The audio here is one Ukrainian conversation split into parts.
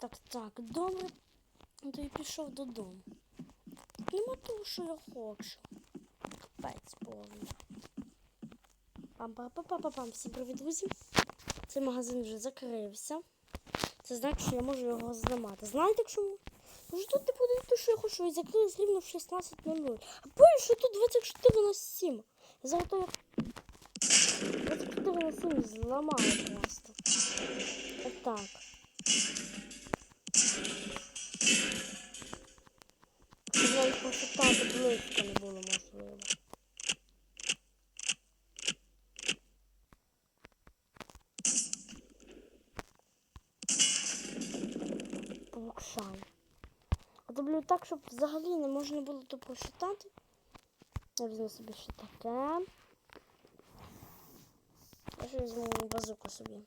так, так, добре. Ну, То я пішов додому. Нема того, що я хочу. Капець повний. пам пам пам пам пам пам Всім привіт, друзі. Цей магазин вже закрився. Це значить, що я можу його зламати. Знаєте чому? Що тут не буде те, що я хочу, і закрились рівно в 16.00. А потім, що тут 24 на 7. Я зараз 24 на 7 зламаю просто. Отак. Щоб навіть пошукати близько не було можливо. Лукшан. А зроблю так, щоб взагалі не можна було то прочитати. Я візьму собі ще таке. Я ще візьму базуку собі.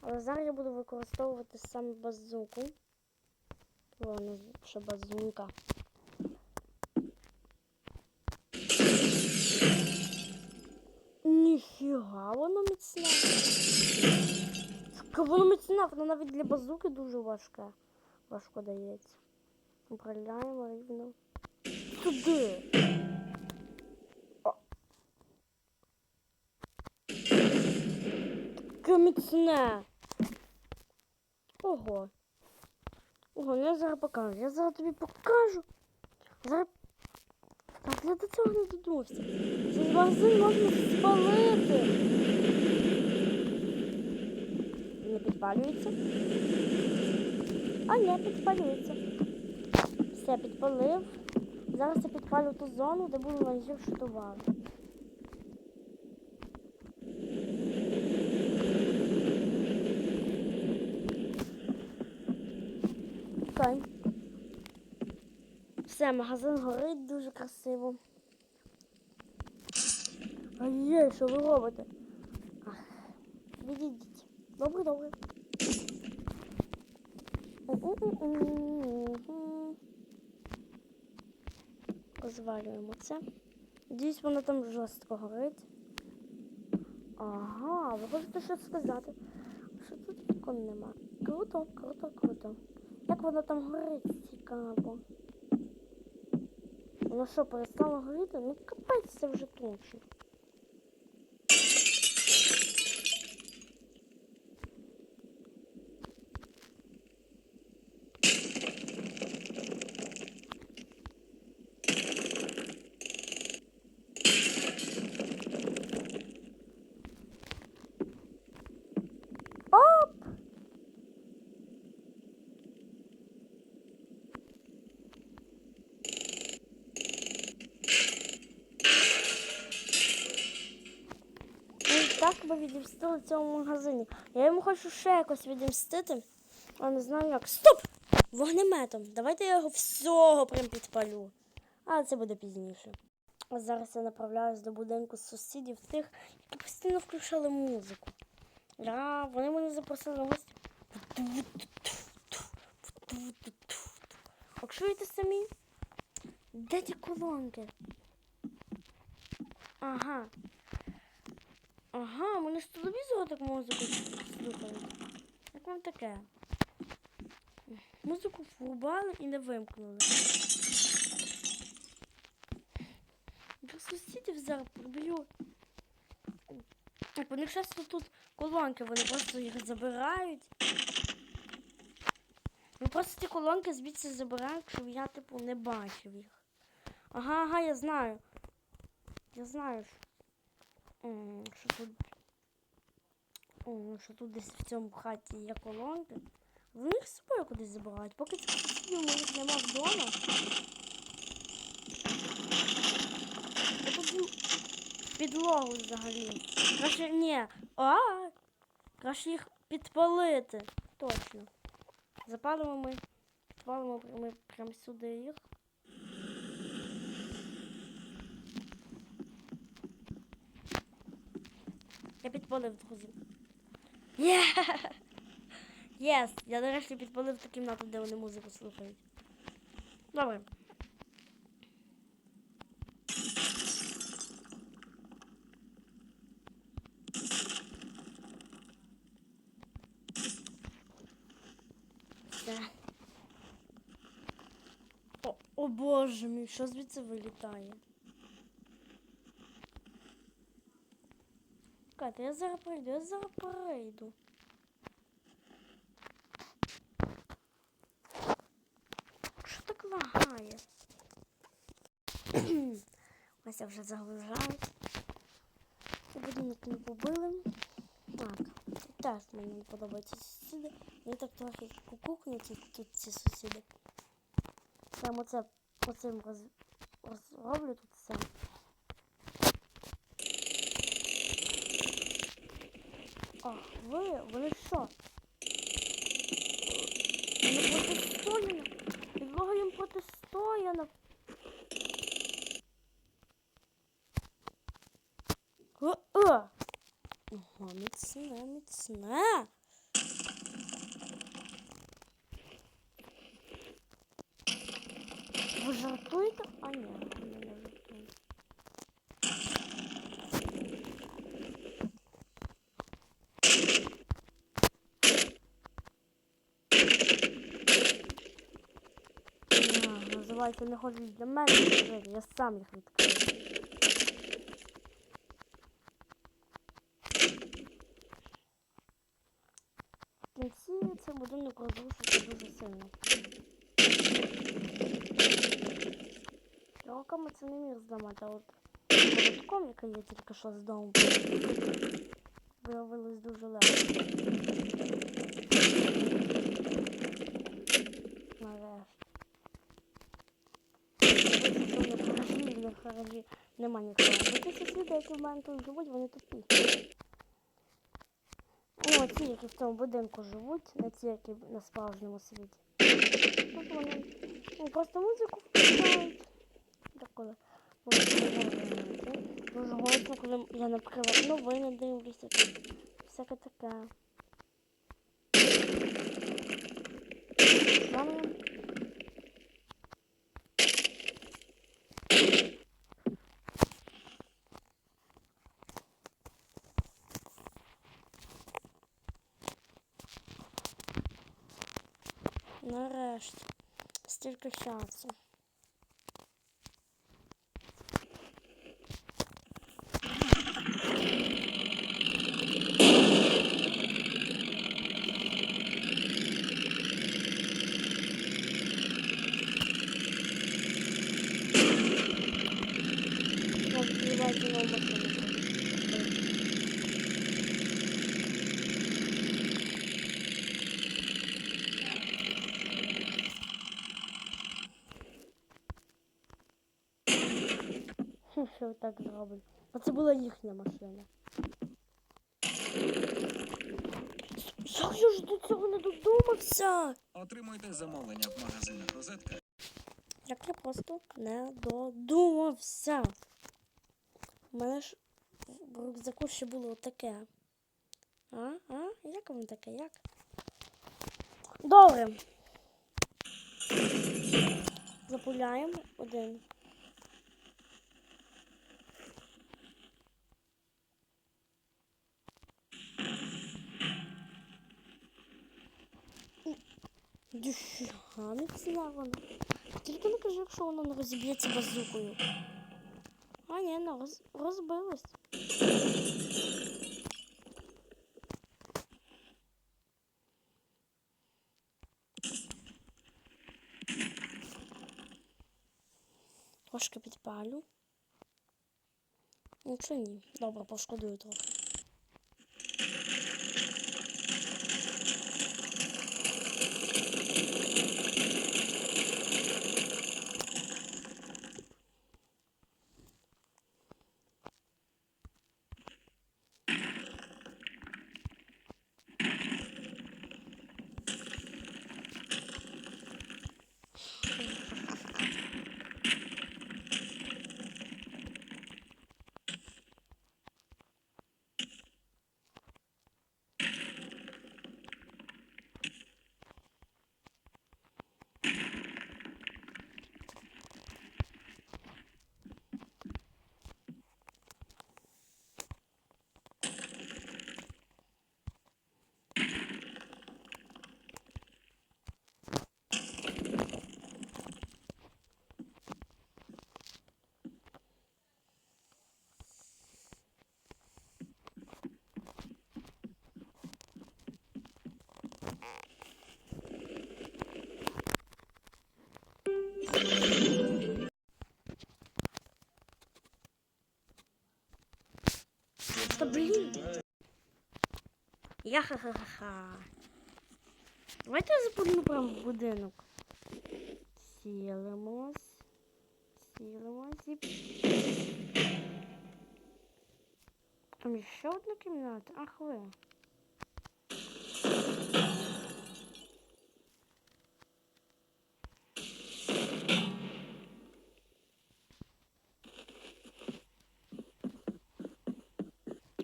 Але зараз я буду використовувати саме базуку. Вона ще базука. Ніфіга, воно міцне. Така воно міцне, воно навіть для базуки дуже важке. Важко дається. Управляємо рівно. Туди. О. Таке міцне. Ого. Ого, ну я зараз покажу. Я зараз тобі покажу. Зараз. Так, я до цього не додумався. Цей магазин можна спалити. Не підпалюється. А ні, підпалюється. Все, підпалив. Зараз я підпалю ту зону, де буду найгірші товари. Окей. Все, магазин горить дуже красиво. А є, що ви робите? Ах, відійдіть. Добре, добре. Розвалюємо це. Надіюсь, воно там жорстко горить. Ага, ви хочете щось сказати? Що тут вікон нема? Круто, круто, круто. Як воно там горить, цікаво. Воно що, перестало горіти? Ну капець це вже точно. Оп! Ну, і так би відімстили цьому магазині. Я йому хочу ще якось відімстити, а не знаю як. Стоп! Вогнеметом. Давайте я його всього прям підпалю. А це буде пізніше. А зараз я направляюсь до будинку сусідів тих, які постійно включали музику. Да, вони мене запросили на гості. А чуєте самі? Де ті колонки? Ага. Ага, вони з телевізора так музику слухають. Як вам таке? Музику врубали і не вимкнули. До сусідів зараз проб'ю. Так, вони часто тут колонки, вони просто їх забирають. Ну просто ті колонки звідси забирають, щоб я, типу, не бачив їх. Ага, ага, я знаю. Я знаю, що, тут. Що тут десь в цьому хаті є колонки. Вони їх з собою кудись забирають. Поки цих сусідів моїх нема вдома. Тут підлогу взагалі. Краще ні. А! Краще їх підпалити. Точно. Запалимо ми. Підпалимо ми прямо сюди їх. Я підпалив друзі. Є! Єс! Я нарешті підпалив ту кімнату, де вони музику слухають. Добре. О, о боже мій, що звідси вилітає? Чекайте, я зараз прийду, я зараз прийду. Що так лагає? Ось я вже загружають. Це будинок не побили. Так, теж мені не подобаються сусіди. Вони так трохи кукукнуті тут ці сусіди. Прям оце оцим роз, розроблю тут все. А, ви, вони що? Вони протистояно. Підлога їм протистояна. О-о! Ага, міцне, міцне. Ви жартуєте? А ні, вони не жартують. А, не ходіть для мене я сам їх відкрию. В кінці цей будинок розрушиться дуже сильно. Роками це не міг зламати, а от молотком, який я тільки що з дому, виявилось дуже легко. Нарешті. Ось це в в нема нікого. Бо ті сусіди, які в мене тут живуть, вони тупі. Ну, ті, які в цьому будинку живуть, не ті, які на справжньому світі. Тобто вони ну, просто музику включають. Так дуже голосно, коли я, наприклад, новини дивлюся, тут всяке таке. Саме Нарешті. Стільки часу. Що так зроблять? А це була їхня машина. Як я ж до цього не додумався? Отримуйте замовлення в магазинах розетка. Як я просто не додумався. У мене ж в рюкзаку ще було таке. А? А? Як воно таке? Як? Добре. Запуляємо один. Дюша, міцна вона. Тільки не кажи, якщо воно не розіб'ється базукою. А, ні, не роз... розбилось. Трошки підпалю. Ну чи ні? Добре, пошкодую трохи. Я-ха-ха-ха-ха. Давайте я запульну прямо в будинок. Цілимось. Цілимось і. Там ще одна кімната. Ах ви.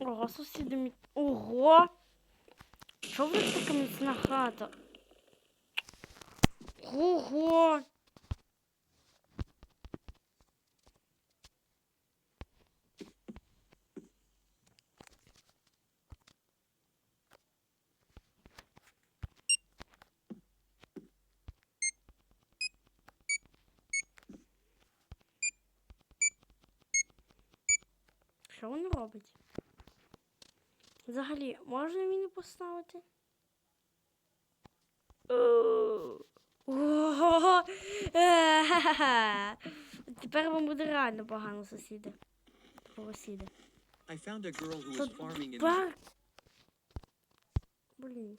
Ого, сусіди мі... Ого! Що ви така міцна хата? Ого! Що він робить? Взагалі, можна мені поставити? Е-ха-ха-ха. Тепер вам буде реально погано, сусіди. Сусіди. I found a girl who was farming in Блін.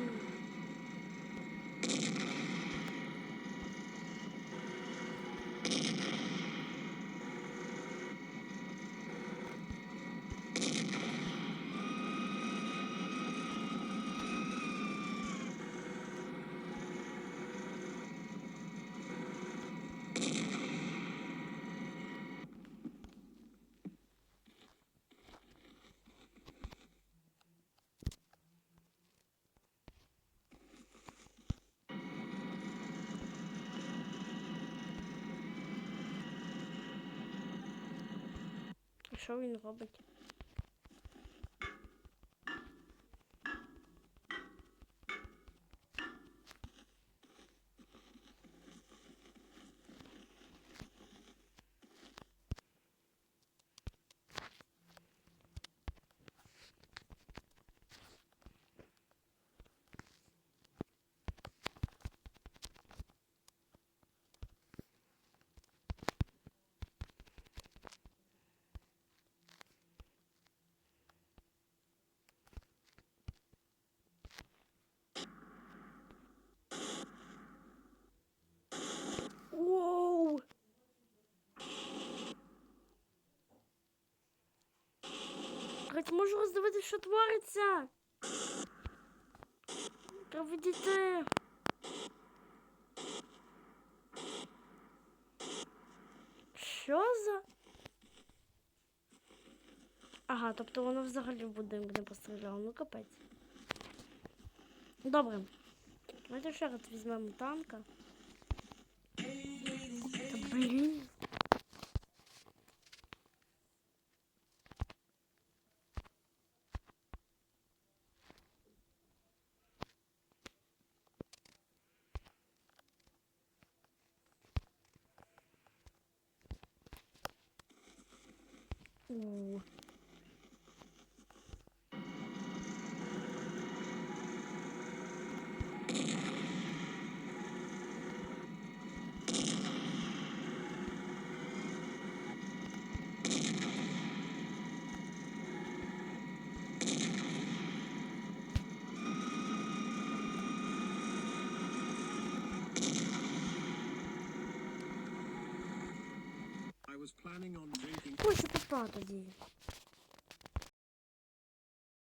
Що він робить? Можу що твориться. Треба відійти. Що за? Ага, тобто воно взагалі в будинок не постріляло. Ну капець. Добре. Давайте ще раз візьмемо танка. Та блін. Хочу попа тоді.